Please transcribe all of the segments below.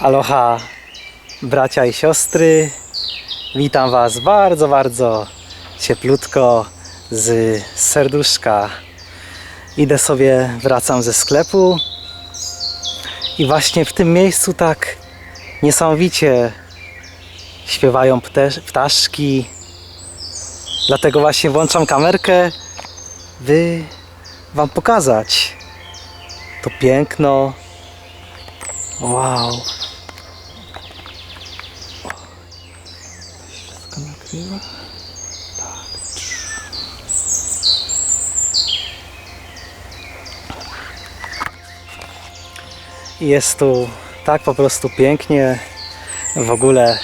Aloha, bracia i siostry. Witam Was bardzo, bardzo cieplutko z serduszka. Idę sobie, wracam ze sklepu i właśnie w tym miejscu tak niesamowicie śpiewają ptaszki. Dlatego właśnie włączam kamerkę, by Wam pokazać to piękno. Wow. Wszystko nagrywa? Tak. I Jest tu tak po prostu pięknie. W ogóle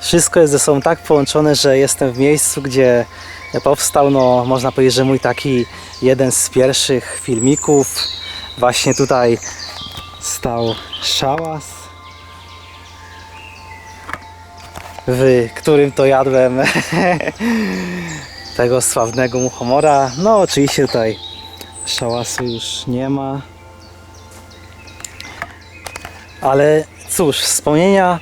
wszystko jest ze sobą tak połączone, że jestem w miejscu, gdzie powstał, no można powiedzieć, że mój taki jeden z pierwszych filmików. Właśnie tutaj stał szałas, w którym to jadłem tego sławnego muchomora. No oczywiście tutaj szałasu już nie ma. Ale cóż, wspomnienia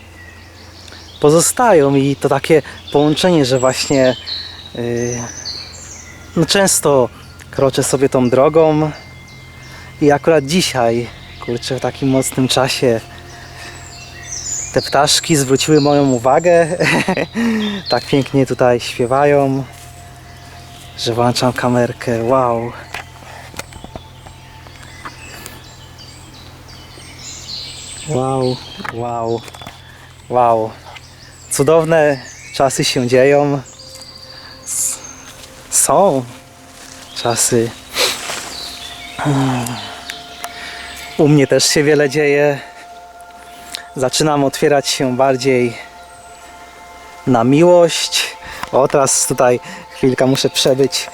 pozostają i to takie połączenie, że właśnie yy, no często kroczę sobie tą drogą i akurat dzisiaj, kurczę, w takim mocnym czasie te ptaszki zwróciły moją uwagę. tak pięknie tutaj śpiewają, że włączam kamerkę. Wow. Wow, wow, wow. Cudowne czasy się dzieją. Są czasy. U mnie też się wiele dzieje. Zaczynam otwierać się bardziej na miłość. O, teraz tutaj chwilkę muszę przebyć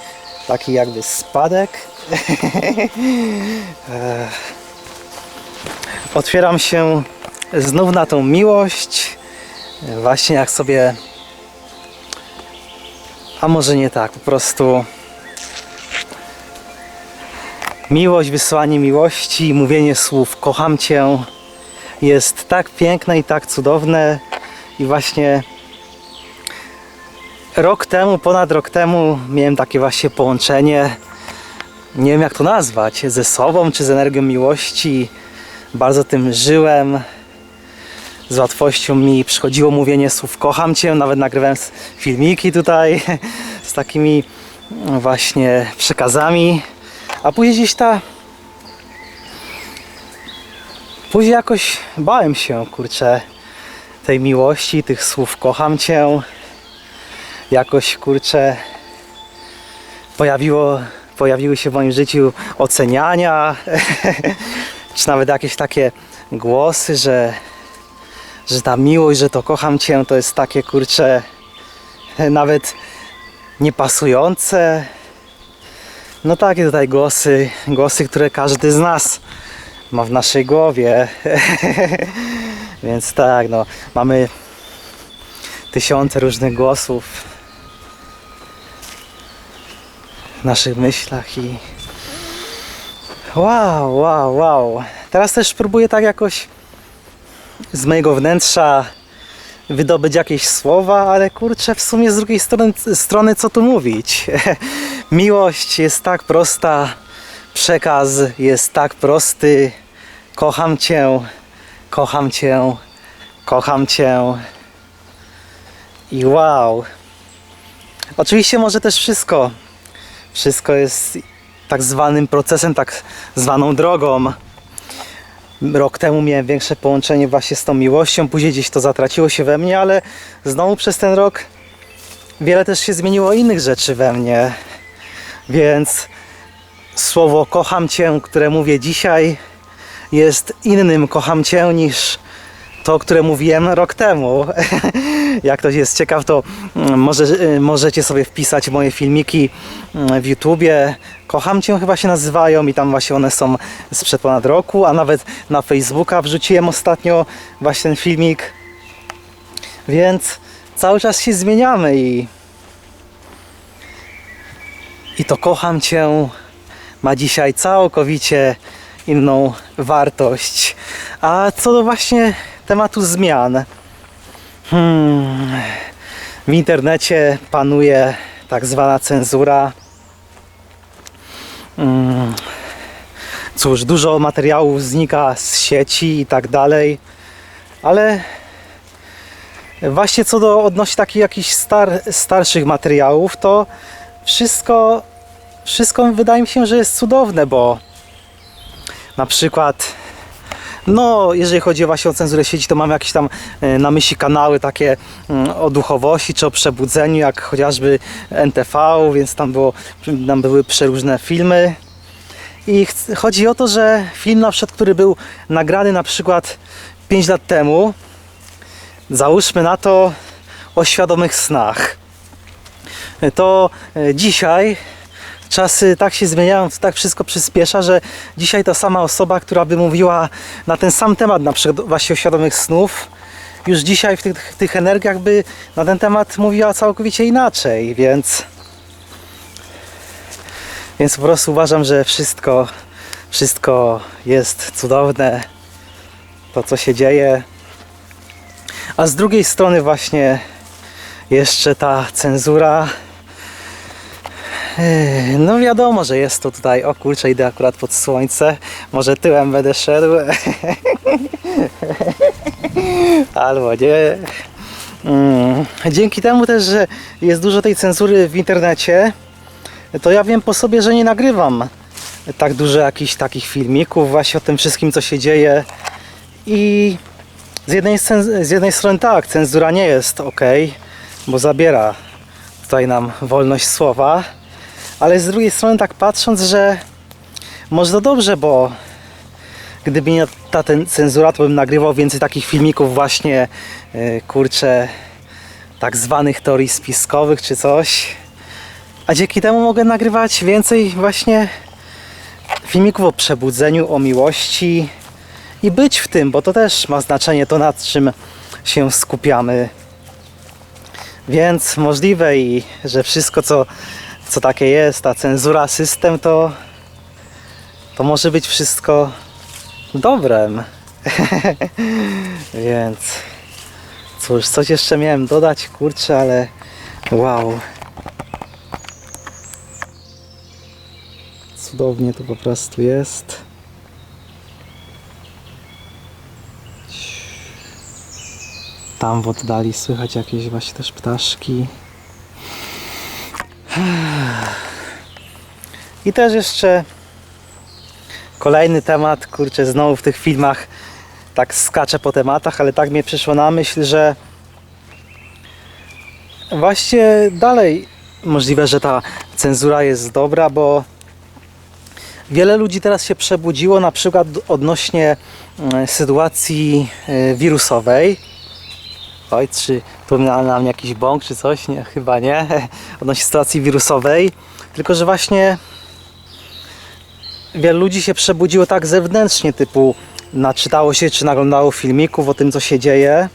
taki jakby spadek. Otwieram się znów na tą miłość. Właśnie jak sobie. A może nie tak, po prostu. Miłość, wysłanie miłości, mówienie słów kocham Cię jest tak piękne i tak cudowne. I właśnie rok temu, ponad rok temu miałem takie właśnie połączenie. Nie wiem jak to nazwać, ze sobą czy z energią miłości. Bardzo tym żyłem. Z łatwością mi przychodziło mówienie słów kocham Cię. Nawet nagrywałem filmiki tutaj z takimi właśnie przekazami. A później gdzieś ta Później jakoś bałem się, kurczę, tej miłości, tych słów kocham cię. Jakoś, kurczę, pojawiło, pojawiły się w moim życiu oceniania, czy nawet jakieś takie głosy, że, że ta miłość, że to kocham cię, to jest takie, kurczę, nawet niepasujące. No takie tutaj głosy, głosy, które każdy z nas ma w naszej głowie. Więc tak, no, mamy tysiące różnych głosów w naszych myślach i wow, wow, wow. Teraz też próbuję tak jakoś z mojego wnętrza wydobyć jakieś słowa, ale kurczę, w sumie z drugiej strony, strony co tu mówić? Miłość jest tak prosta, przekaz jest tak prosty. Kocham Cię, kocham Cię, kocham Cię. I wow. Oczywiście może też wszystko. Wszystko jest tak zwanym procesem, tak zwaną drogą. Rok temu miałem większe połączenie właśnie z tą miłością, później gdzieś to zatraciło się we mnie, ale znowu przez ten rok wiele też się zmieniło innych rzeczy we mnie. Więc słowo kocham Cię, które mówię dzisiaj, jest innym kocham Cię niż to, które mówiłem rok temu. Jak ktoś jest ciekaw, to mm, może, y, możecie sobie wpisać moje filmiki mm, w YouTubie. Kocham Cię chyba się nazywają i tam właśnie one są sprzed ponad roku, a nawet na Facebooka wrzuciłem ostatnio właśnie ten filmik. Więc cały czas się zmieniamy i i to kocham Cię ma dzisiaj całkowicie inną wartość. A co do właśnie tematu zmian. Hmm, w internecie panuje tak zwana cenzura. Mm, Cóż, dużo materiałów znika z sieci i tak dalej, ale właśnie co do odnośnie takich jakichś star, starszych materiałów, to wszystko, wszystko wydaje mi się, że jest cudowne, bo na przykład no, jeżeli chodzi właśnie o cenzurę sieci, to mam jakieś tam e, na myśli kanały takie mm, o duchowości czy o przebudzeniu, jak chociażby NTV, więc tam, było, tam były przeróżne filmy. I ch- chodzi o to, że film na przykład, który był nagrany na przykład 5 lat temu, załóżmy na to o świadomych snach, to e, dzisiaj czasy tak się zmieniają, tak wszystko przyspiesza, że dzisiaj ta sama osoba, która by mówiła na ten sam temat, na przykład właśnie o świadomych snów, już dzisiaj w tych, tych energiach by na ten temat mówiła całkowicie inaczej, więc więc po prostu uważam, że wszystko wszystko jest cudowne to co się dzieje. A z drugiej strony właśnie jeszcze ta cenzura No wiadomo, że jest to tutaj, o kurczę, idę akurat pod słońce, może tyłem będę szedł, albo nie. Mm, Dzięki temu też, że jest dużo tej cenzury w internecie, to ja wiem po sobie, że nie nagrywam tak dużo jakichś takich filmików właśnie o tym wszystkim, co się dzieje. I z jednej, z jednej strony tak, cenzura nie jest ok, bo zabiera tutaj nam wolność słowa, ale z drugiej strony tak patrząc, że może to dobrze, bo gdyby nie ta ten cenzura, to bym nagrywał więcej takich filmików właśnie, yy, kurczę, tak zwanych teorii spiskowych czy coś. A dzięki temu mogę nagrywać więcej właśnie filmików o przebudzeniu, o miłości i być w tym, bo to też ma znaczenie to nad czym się skupiamy. Więc możliwe i że wszystko co, co takie jest, ta cenzura, system to to może być wszystko dobrem. Więc cóż, coś jeszcze miałem dodać, kurczę, ale wow. Cudownie to po prostu jest. Tam w oddali słychać jakieś właśnie też ptaszki. I też jeszcze kolejny temat, kurczę, znowu w tych filmach tak skaczę po tematach, ale tak mnie przyszło na myśl, że właśnie dalej możliwe, że ta cenzura jest dobra, bo wiele ludzi teraz się przebudziło na przykład odnośnie mm, sytuacji e, wirusowej. Oj, czy tu na, na mnie jakiś bąk czy coś? Nie, chyba nie. Odnośnie sytuacji wirusowej. Tylko, że właśnie wiele ludzi się przebudziło tak zewnętrznie, typu naczytało się czy naglądało filmików o tym, co się dzieje.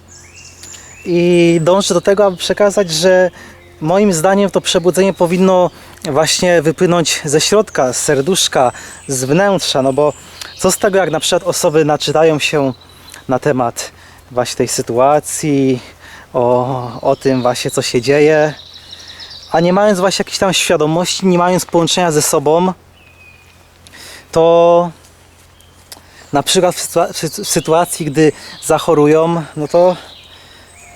I dąży do tego, aby przekazać, że moim zdaniem to przebudzenie powinno właśnie wypłynąć ze środka, z serduszka, z wnętrza, no bo co z tego, jak na przykład osoby naczytają się na temat właśnie tej sytuacji, o, o tym właśnie, co się dzieje, a nie mając właśnie jakiejś tam świadomości, nie mając połączenia ze sobą, to na przykład w, sytua- w sy- w sytuacji, gdy zachorują, no to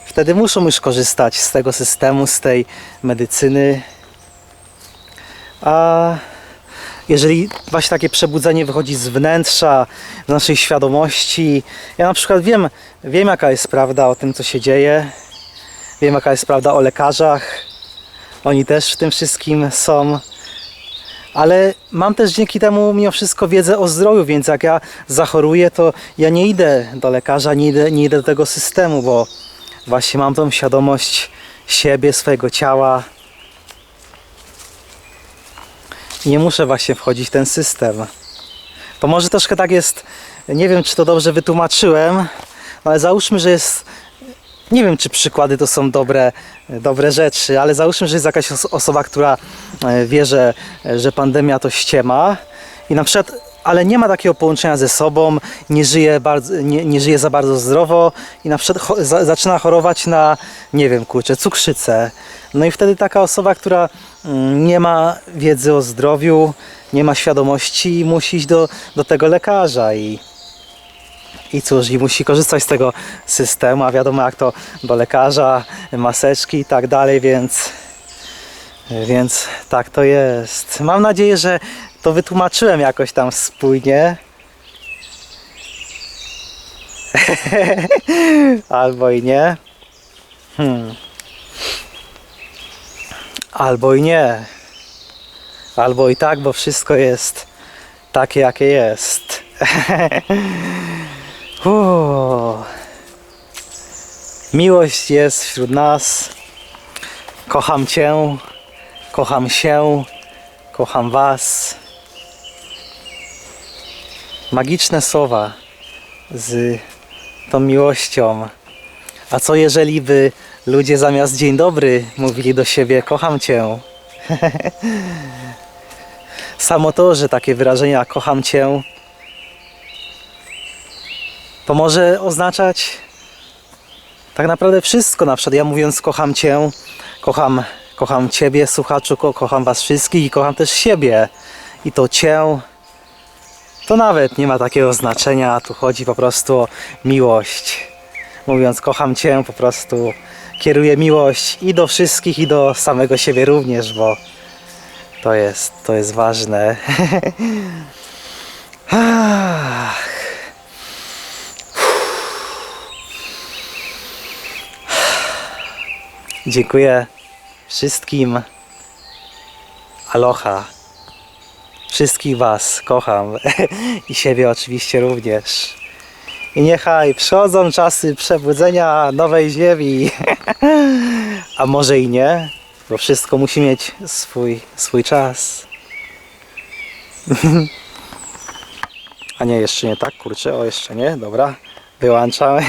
wtedy muszą już korzystać z tego systemu, z tej medycyny. A jeżeli właśnie takie przebudzenie wychodzi z wnętrza, z naszej świadomości, ja na przykład wiem, wiem jaka jest prawda o tym, co się dzieje, wiem jaka jest prawda o lekarzach, oni też w tym wszystkim są, ale mam też dzięki temu mimo wszystko wiedzę o zdrowiu, więc jak ja zachoruję, to ja nie idę do lekarza, nie idę, nie idę do tego systemu, bo właśnie mam tą świadomość siebie, swojego ciała. Nie muszę właśnie wchodzić w ten system. To może troszkę tak jest, nie wiem czy to dobrze wytłumaczyłem, ale załóżmy, że jest, nie wiem czy przykłady to są dobre, dobre rzeczy, ale załóżmy, że jest jakaś os- osoba, która e, wie, że, że pandemia to ściema i na przykład, ale nie ma takiego połączenia ze sobą, nie żyje, bardzo, nie, nie żyje za bardzo zdrowo i na przykład cho, za, zaczyna chorować na, nie wiem, kurczę, cukrzycę. No i wtedy taka osoba, która mm, nie ma wiedzy o zdrowiu, nie ma świadomości, musi iść do, do tego lekarza i, i cóż, i musi korzystać z tego systemu, a wiadomo jak to do lekarza, maseczki i tak dalej, więc, więc tak to jest. Mam nadzieję, że to wytłumaczyłem jakoś tam spójnie. Albo i nie. Hmm. Albo i nie. Albo i tak, bo wszystko jest takie, jakie jest. Uuu. Miłość jest wśród nas. Kocham Cię, kocham się, kocham Was. Magiczne słowa z tą miłością. A co jeżeli by ludzie zamiast dzień dobry mówili do siebie kocham Cię? Samo to, że takie wyrażenia kocham Cię to może oznaczać tak naprawdę wszystko. Na przykład ja mówiąc kocham Cię, kocham, kocham Ciebie, słuchaczu, ko kocham Was wszystkich i kocham też siebie. I to Cię to nawet nie ma takiego znaczenia. Tu chodzi po prostu o miłość. Mówiąc kocham Cię, po prostu kieruję miłość i do wszystkich, i do samego siebie również, bo to jest, to jest ważne. Dziękuję wszystkim. Aloha. Wszystkich Was kocham i siebie oczywiście również. I niechaj przychodzą czasy przebudzenia nowej ziemi. A może i nie, bo wszystko musi mieć swój, swój czas. A nie, jeszcze nie tak, kurczę, o jeszcze nie, dobra. Wyłączam.